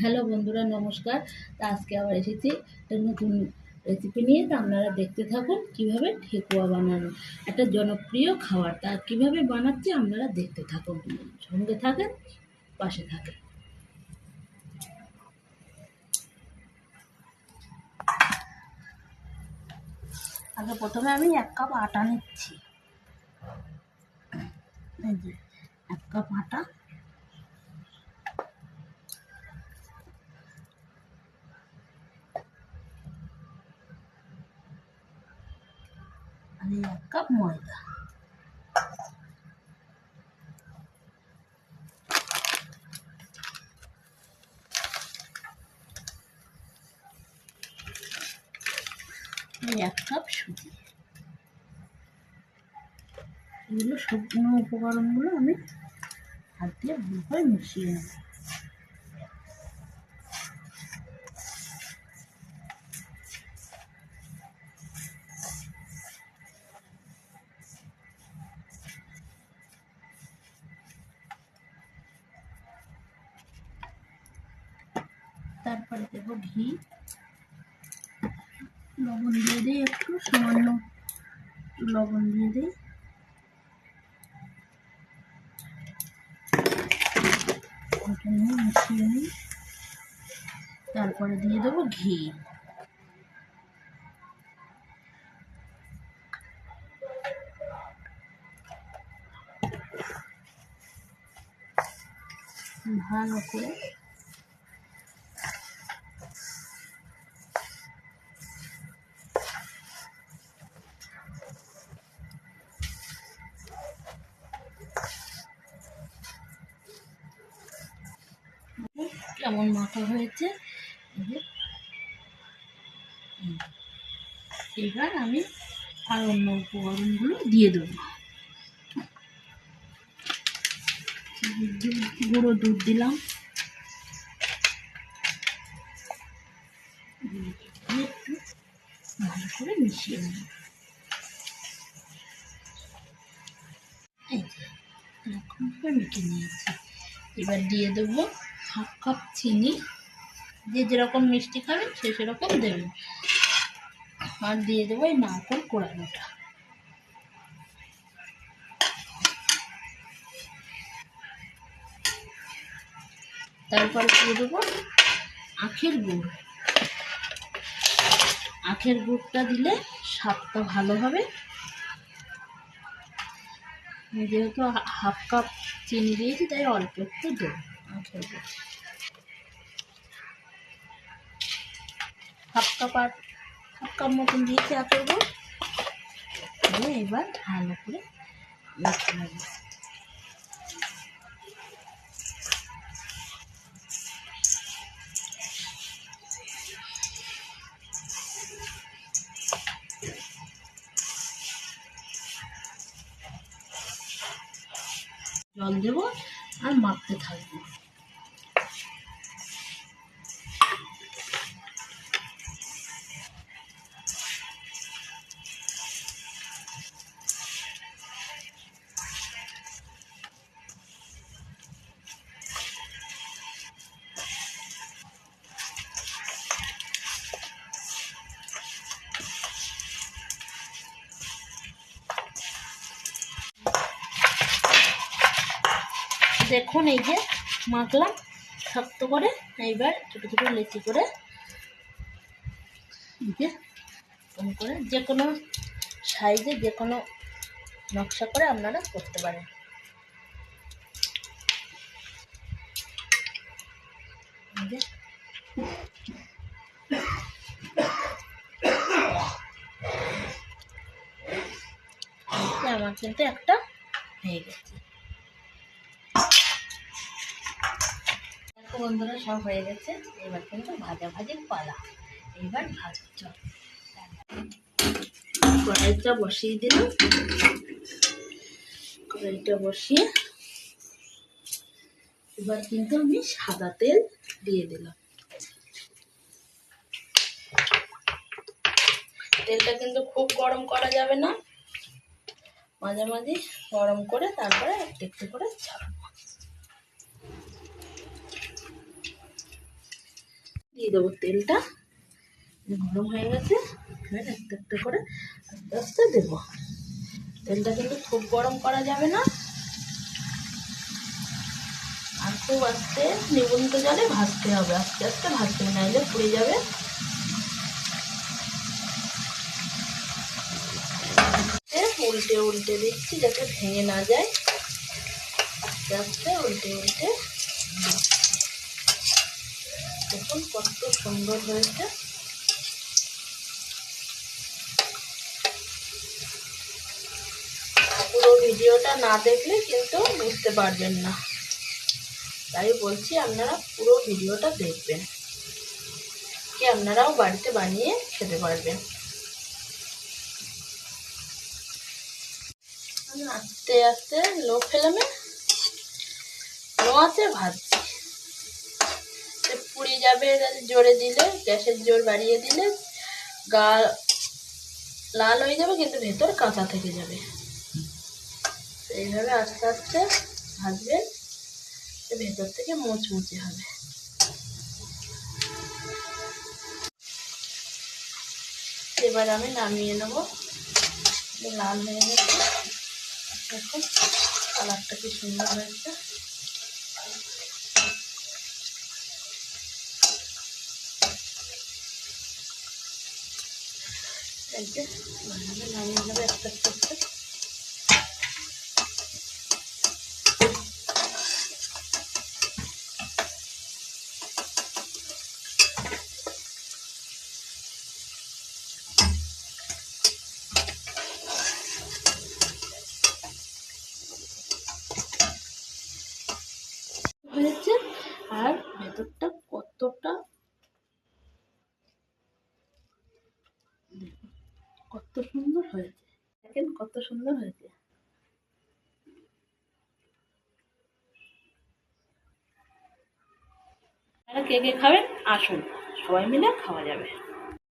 Hello বন্ধুরা, নমস্কার। তা আজকে আবার এসেছি একটা নতুন রেসিপি নিয়ে। তা আপনারা দেখতে থাকুন কীভাবে ঠেকুয়া বানানো, একটা জনপ্রিয় খাবার। তা কীভাবে বানাচ্ছি আপনারা দেখতে থাকুন। সঙ্গে থাকেন, পাশে থাকেন। আগে প্রথমে আমি এক কাপ আটা নিচ্ছি। এক কাপ আটা আর এই এক কাপ ময়দা। এক কাপ সুজি। এগুলো শুকনো উপকরণগুলো আমি হাত দিয়ে ভালো করে মিশিয়ে নেব। তারপরে দেবো ঘি। লবণ দিয়ে দিই একটু, সামান্য লবণ দিয়ে দিই। তারপরে দিয়ে দেবো ঘি। ভালো করে কেমন মাখা হয়েছে। এবার আমি আর অন্য উপকরণগুলো দিয়ে দেবো। গুঁড়ো দুধ দিলাম। একটু ভালো করে মিশিয়ে যে, এরকম করে মেখে নিয়েছি। এবার দিয়ে দেবো হাফ কাপ চিনি যে যেরকম মিষ্টি খাবেন সে সেরকম দেবেন আর দিয়ে দেবো এই নারকল কোড়ানোটা তারপর দিয়ে দেবো আখের গুড়। আখের গুড়টা দিলে স্বাদটা ভালো হবে। যেহেতু হাফ কাপ চিনি দিয়েছি, তাই অল্প একটু দেবো। গুড় হাফ কাপ মতন দিয়েছি গুড় দিয়ে এবার ভালো করে মেখে নেব জল দেবো আর মাখতে থাকব। দেখুন এই যে মাখলাম, শক্ত করে এইবার ছোটো ছোটো লেচি করে করে যে কোনো সাইজে যে কোনো নকশা করে আপনারা করতে পারেন। আমার কিন্তু একটা হয়ে গেছে। বন্ধুরা সব হয়ে গেছে। এবার কিন্তু ভাজা ভাজির পালা এবার ভাজা কড়াইটা বসিয়ে দিলাম। কড়াইটা বসিয়ে এবার কিন্তু আমি সাদা তেল দিয়ে দিলাম। তেলটা কিন্তু খুব গরম করা যাবে না। মাঝে মাঝে গরম করে তারপরে একটু একটু করে ছাড়বো। দিয়ে দেবো তেলটা। গরম হয়ে গেছে, এবার একটা একটা করে আস্তে আস্তে দেবো। তেলটা কিন্তু খুব গরম করা যাবে না। আর খুব আস্তে নিবন্ত জলে ভাজতে হবে, আস্তে আস্তে ভাজতে হবে নাইলে পুড়ে যাবে। উল্টে উল্টে দিচ্ছি যাতে ভেঙে না যায়। আস্তে আস্তে উল্টে উল্টে দেখুন কত সুন্দর হয়েছে। পুরো ভিডিওটা না দেখলে কিন্তু বুঝতে পারবেন না। তাই বলছি, আপনারা পুরো ভিডিওটা দেখবেন। কি আপনারাও বাড়িতে বানিয়ে খেতে পারবেন। আস্তে আস্তে লো ফ্লেমে, লো আছে সে পুড়ে যাবে জোরে দিলে, গ্যাসের জোর বাড়িয়ে দিলে, গা লাল হয়ে যাবে, কিন্তু ভেতর কাঁচা থেকে যাবে। এইভাবে আস্তে আস্তে ভাজবেন তো ভেতর থেকে মুচমুচে হবে। এবার আমি নামিয়ে নেব। লাল হয়ে গেছে। কালারটা কি সুন্দর হয়েছে। এই যে ভালোভাবে নামিয়ে নেবে একটা একটা করে। হয়েছে আর ভেতরটা কতটা দেখুন, কত সুন্দর হয়েছে। দেখেন কত সুন্দর হয়েছে। কে কে খাবেন? আসুন। সবাই মিলে খাওয়া যাবে।